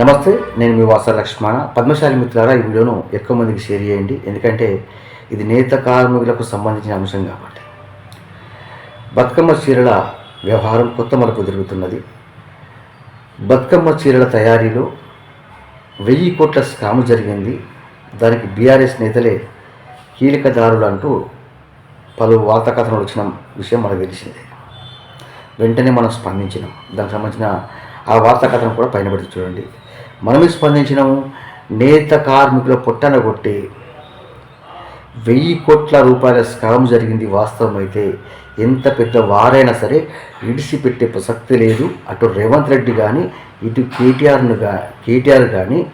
నమస్తే నేను మీ వాస లక్ష్మణ. పద్మశాలి మిత్రులారా ఈ వీడియోను ఎక్కువ మందికి షేర్ చేయండి. ఎందుకంటే ఇది నేత కార్మికులకు సంబంధించిన అంశం కాబట్టి. బతుకమ్మ చీరల వ్యవహారం కొత్త మలుపు జరుగుతున్నది బతుకమ్మ చీరల తయారీలో వెయ్యి కోట్ల స్కాము జరిగింది. దానికి బీఆర్ఎస్ నేతలే కీలకదారులు అంటూ పలు వార్తా కథనాలు వచ్చిన విషయం మనకు తెలిసిందే. వెంటనే మనం స్పందించినాం. దానికి సంబంధించిన ఆ వార్తా కథనం కూడా పైన పెడుతూ చూడండి. మనమే స్పందించినాము. నేత కార్మికుల పొట్టన కొట్టి వెయ్యి కోట్ల రూపాయల స్కామ్ జరిగింది వాస్తవమైతే. ఎంత పెద్ద వారైనా సరే ఇడిసిపెట్టే ప్రసక్తి లేదు. అటు రేవంత్ రెడ్డి కానీ ఇటు కేటీఆర్ను గా కేటీఆర్ కానీ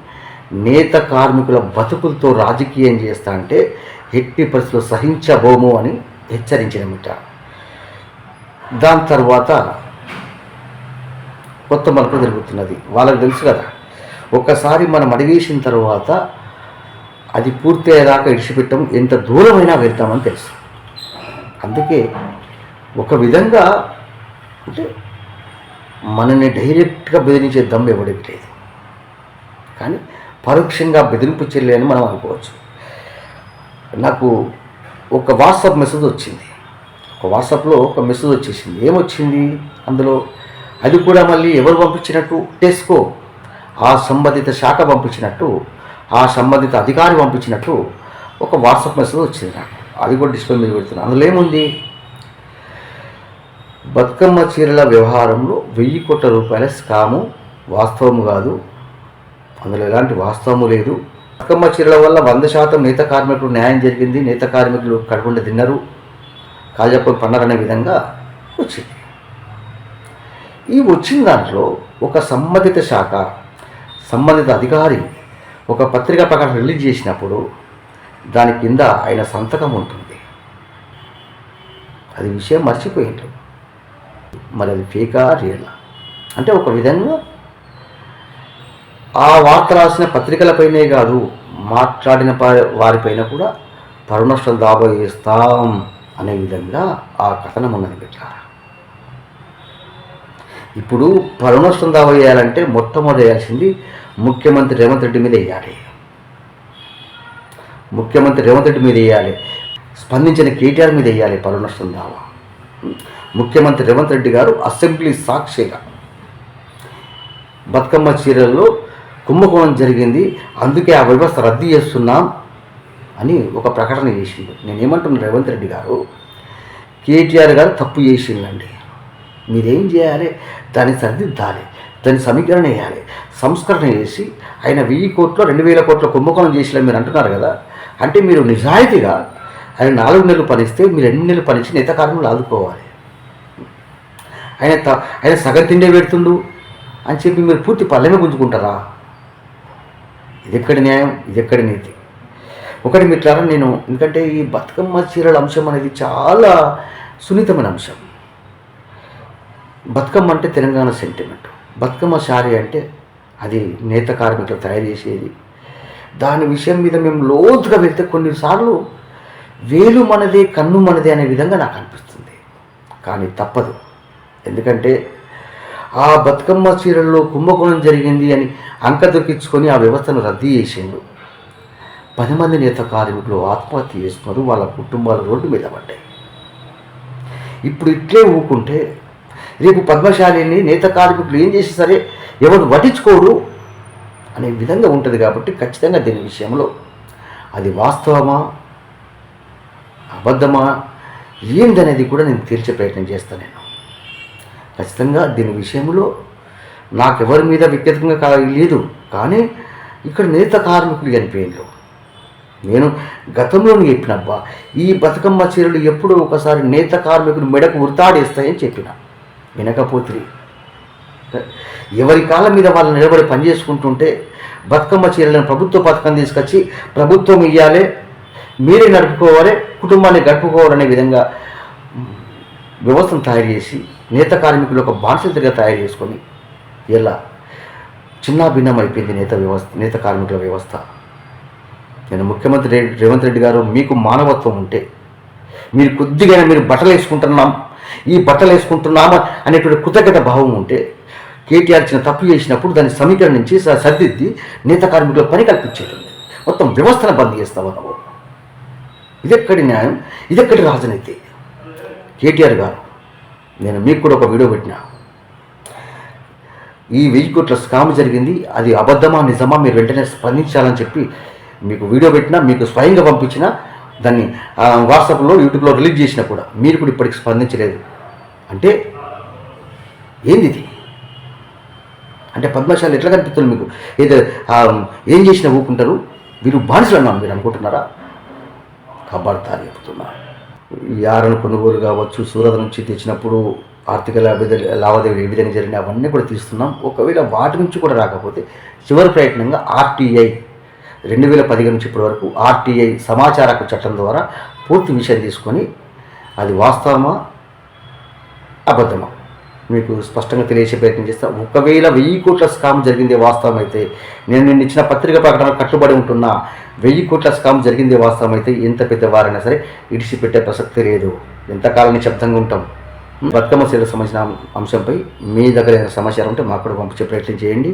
నేత కార్మికుల బతుకులతో రాజకీయం చేస్తా అంటే ఎట్టి పరిస్థితులు సహించబోము అని హెచ్చరించినమిట. దాని తర్వాత కొత్త మలుపు జరుగుతున్నది వాళ్ళకి తెలుసు కదా. ఒకసారి మనం అడిగేసిన తర్వాత అది పూర్తయ్యేదాకా ఇడిచిపెట్టం ఎంత దూరమైనా వెళ్తామని తెలుసు. అందుకే ఒక విధంగా అంటే మనల్ని డైరెక్ట్గా బెదిరించే దమ్ము ఎవడికి లేదు. కానీ పరోక్షంగా బెదిరింపు చర్యలు అని మనం అనుకోవచ్చు. నాకు ఒక వాట్సాప్ మెసేజ్ వచ్చింది. ఒక వాట్సాప్లో ఒక మెసేజ్ వచ్చేసింది. ఏమొచ్చింది? అందులో అది కూడా మళ్ళీ ఎవరు పంపించినట్టు? చేసుకో ఆ సంబంధిత శాఖ పంపించినట్టు ఆ సంబంధిత అధికారి పంపించినట్టు ఒక వాట్సాప్ మెసేజ్ వచ్చింది నాకు. అది కూడా డిస్ప్లే మీద పెడుతున్నాను అందులో ఏముంది? బతుకమ్మ చీరల వ్యవహారంలో వెయ్యి కోట్ల రూపాయల స్కాము వాస్తవము కాదు. అందులో ఎలాంటి వాస్తవము లేదు. బతుకమ్మ చీరల వల్ల వంద శాతం నేత కార్మికులు న్యాయం జరిగింది. నేత కార్మికులు కడుపుండి తిన్నారు. కాజప్పని పన్నారనే విధంగా వచ్చింది. ఈ వచ్చిన దాంట్లో ఒక సంబంధిత శాఖ సంబంధిత అధికారి ఒక పత్రికా ప్రకారం రిలీజ్ చేసినప్పుడు దాని కింద ఆయన సంతకం ఉంటుంది. అది విషయం మర్చిపోయిండు మరి అది ఫేకా రియలా? అంటే ఒక విధంగా ఆ వార్త రాసిన పత్రికలపైనే కాదు మాట్లాడిన వారిపైన కూడా పరునష్టం దాబోయేస్తాం అనే విధంగా ఆ కథనం ఉన్నది పెట్టారు ఇప్పుడు పరునష్టం దావా వేయాలంటే మొట్టమొదటి వేయాల్సింది ముఖ్యమంత్రి రేవంత్ రెడ్డి మీద వేయాలి. ముఖ్యమంత్రి రేవంత్ రెడ్డి మీద వేయాలి. స్పందించిన కేటీఆర్ మీద వేయాలి పరునష్టం దావా. ముఖ్యమంత్రి రేవంత్ రెడ్డి గారు అసెంబ్లీ సాక్షిగా బతుకమ్మ చీరల్లో కుంభకోణం జరిగింది. అందుకే ఆ వ్యవస్థ రద్దు చేస్తున్నాం అని ఒక ప్రకటన చేసిండు. నేనేమంటున్నాను రేవంత్ రెడ్డి గారు? కేటీఆర్ గారు తప్పు చేసిండండి. మీరేం చేయాలి? దాన్ని సరిదిద్దాలి దాన్ని సమీకరణ వేయాలి. సంస్కరణ చేసి ఆయన వెయ్యి కోట్లు రెండు వేల కోట్ల కుంభకోణం చేసిన మీరు అంటున్నారు కదా? అంటే మీరు నిజాయితీగా ఆయన నాలుగు నెలలు పనిస్తే మీరు ఎన్ని నెలలు పనిచి నేత కార్మికులు ఆదుకోవాలి. ఆయన త ఆయన సగం తిండే పెడుతుండు అని చెప్పి మీరు పూర్తి పల్లెమే గుంజుకుంటారా? ఇది ఎక్కడి న్యాయం? ఇది ఎక్కడి నీతి? ఒకటి మిట్లారా నేను ఎందుకంటే ఈ బతుకమ్మ చీరల అంశం అనేది చాలా సున్నితమైన అంశం. బతుకమ్మ అంటే తెలంగాణ సెంటిమెంట్ బతుకమ్మ శారీ అంటే అది నేత కార్మికులు తయారు చేసేది. దాని విషయం మీద మేము లోతుగా వెళ్తే కొన్నిసార్లు వేలు మనదే కన్ను మనదే అనే విధంగా నాకు అనిపిస్తుంది. కానీ తప్పదు. ఎందుకంటే ఆ బతుకమ్మ చీరల్లో కుంభకోణం జరిగింది అని అంక దొరికించుకొని ఆ వ్యవస్థను రద్దు చేసిండు. పది మంది నేత కార్మికులు ఆత్మహత్య చేసుకున్నారు వాళ్ళ కుటుంబాలు రోడ్డు మీద పడ్డాయి. ఇప్పుడు ఇట్లే ఊకుంటే రేపు పద్మశాలిని నేత కార్మికులు ఏం చేసి సరే ఎవరు పట్టించుకోడు అనే విధంగా ఉంటుంది కాబట్టి ఖచ్చితంగా దీని విషయంలో అది వాస్తవమా? అబద్ధమా? ఏందనేది కూడా నేను తీర్చే ప్రయత్నం చేస్తాను నేను. ఖచ్చితంగా దీని విషయంలో నాకెవరి మీద వ్యక్తిగతంగా కా- లేదు. కానీ ఇక్కడ నేత కార్మికులు చనిపోయిండ్రు నేను గతంలో చెప్పినబ్బా ఈ బతుకమ్మ చీరలు ఎప్పుడో ఒకసారి నేత కార్మికులు మెడకు ఉరితాడేస్తాయని చెప్పిన. వినకపోతే ఎవరి కాళ్ళ మీద వాళ్ళు నిలబడి పనిచేసుకుంటుంటే బతుకమ్మ చీరలను ప్రభుత్వ పథకం తీసుకొచ్చి ప్రభుత్వం ఇవ్వాలి మీరే నడుపుకోవాలి కుటుంబాన్ని గడుపుకోవాలనే విధంగా వ్యవస్థను తయారు చేసి నేత కార్మికులు ఒక బానిసలుగా తయారు చేసుకొని ఇలా చిన్నాభిన్నం అయిపోయింది నేత వ్యవస్థ నేత కార్మికుల వ్యవస్థ. నేను ముఖ్యమంత్రి రేవంత్ రెడ్డి గారు మీకు మానవత్వం ఉంటే మీరు కొద్దిగా మీరు బట్టలు వేసుకుంటున్నాం ఈ బట్టలు వేసుకుంటున్నామా అనేటువంటి కృతజ్ఞత భావం ఉంటే కేటీఆర్ చిన్న తప్పు చేసినప్పుడు దాన్ని సమీకరణించి స- సరిదిద్ది నేత కార్మికులకు పని కల్పించేది మొత్తం వ్యవస్థను బంద్ చేస్తావు నువ్వు? ఇదెక్కడి న్యాయం? ఇదెక్కడి రాజనీతి? కేటీఆర్ గారు నేను మీకు కూడా ఒక వీడియో పెట్టినా. ఈ వెయ్యి కోట్ల స్కామ్ జరిగింది అది అబద్ధమా నిజమా మీరు వెంటనే స్పందించాలని చెప్పి మీకు వీడియో పెట్టినా మీకు స్వయంగా పంపించినా దాన్ని వాట్సాప్లో యూట్యూబ్లో రిలీజ్ చేసినా కూడా మీరు కూడా ఇప్పటికి స్పందించలేదు. అంటే ఏంది ఇది? అంటే పద్మశాలి ఎట్లా కనిపిస్తుంది మీకు? ఏదో ఏం చేసినా ఊపుకుంటారు? వీరు బానిసలు అన్నాను మీరు అనుకుంటున్నారా? కబడతారు చెప్తున్నా. ఈ ఆరణ కొనుగోలు కావచ్చు సూరత్ నుంచి తెచ్చినప్పుడు ఆర్థిక లావాదేవీ లావాదేవీలు ఏ విధంగా జరిగినాయి అవన్నీ కూడా తీస్తున్నాం. ఒకవేళ వాటి నుంచి కూడా రాకపోతే చివరి ప్రయత్నంగా ఆర్టీఐ రెండు వేల పదిహేను నుంచి ఇప్పటి వరకు ఆర్టీఐ సమాచార హక్కు చట్టం ద్వారా పూర్తి విషయం తీసుకొని అది వాస్తవమా? అబద్ధమా? మీకు స్పష్టంగా తెలియచే ప్రయత్నం చేస్తా. ఒకవేళ వెయ్యి కోట్ల స్కామ్ జరిగిందే వాస్తవం అయితే నేను నిన్న ఇచ్చిన పత్రిక ప్రకటన కట్టుబడి ఉంటున్నా. వెయ్యి కోట్ల స్కామ్ జరిగిందే వాస్తవం అయితే ఎంత పెద్దవారైనా సరే ఇడిచిపెట్టే ప్రసక్తి లేదు. ఎంతకాలం నిశ్శబ్దంగా ఉంటాం? బతుకమ్మ సేవలకు సంబంధించిన అంశంపై మీ దగ్గర ఏదైనా సమాచారం ఉంటే మాకు కూడా పంపించే ప్రయత్నం చేయండి.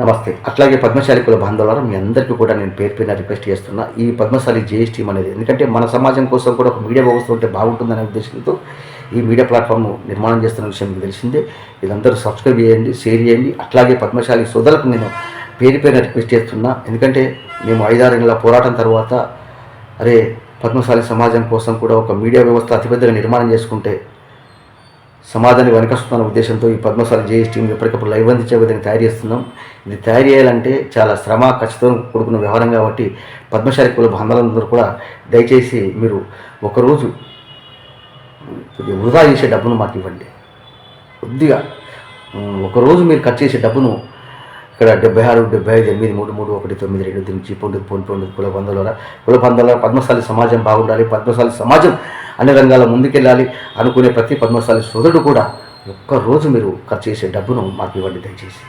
నమస్తే. అట్లాగే పద్మశాలి కుల బాంధవులారా మీ అందరికీ కూడా నేను పేరు పైన రిక్వెస్ట్ చేస్తున్నా ఈ పద్మశాలి జేఎస్ అనేది. ఎందుకంటే మన సమాజం కోసం కూడా ఒక మీడియా వ్యవస్థ ఉంటే బాగుంటుందనే ఉద్దేశంతో ఈ మీడియా ప్లాట్ఫామ్ నిర్మాణం చేస్తున్న విషయం మీకు తెలిసిందే. ఇదందరూ సబ్స్క్రైబ్ చేయండి షేర్ చేయండి. అట్లాగే పద్మశాలి సోదరులకు నేను పేరు పైన రిక్వెస్ట్ చేస్తున్నా. ఎందుకంటే మేము ఐదారు నెలల పోరాటం తర్వాత అరే పద్మశాలి సమాజం కోసం కూడా ఒక మీడియా వ్యవస్థ అతిపెద్దగా నిర్మాణం చేసుకుంటే సమాజాన్ని వెనకస్తున్న ఉద్దేశంతో ఈ పద్మశాలి జేఎస్ టీం ఎప్పటికప్పుడు లైవ్ అందించే విధంగా తయారు చేస్తున్నాం ఇది తయారు చేయాలంటే చాలా శ్రమ ఖచ్చితంగా కూడుకున్న వ్యవహారం కాబట్టి పద్మశాలి కుల బంధాలందరూ కూడా దయచేసి మీరు ఒకరోజు కొద్దిగా వృధా చేసే డబ్బును మాకు ఇవ్వండి కొద్దిగా ఒకరోజు మీరు ఖర్చు చేసే డబ్బును ఇక్కడ డెబ్బై ఆరు డెబ్బై ఐదు ఎనిమిది మూడు మూడు ఒకటి తొమ్మిది రెండు దీనికి పొండు పొండు కుల బంధువుల కుల బంధువుల పద్మశాలి సమాజం బాగుండాలి పద్మశాలి సమాజం అన్ని రంగాల ముందుకెళ్ళాలి అనుకునే ప్రతి పద్మశాలి సోదరుడు కూడా ఒక్కరోజు మీరు ఖర్చు చేసే డబ్బును మాకు ఇవ్వండి దయచేసి.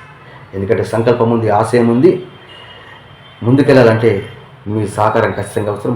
ఎందుకంటే సంకల్పం ఉంది ఆశయం ఉంది. ముందుకెళ్ళాలంటే మీ సహకారం ఖచ్చితంగా అవసరం.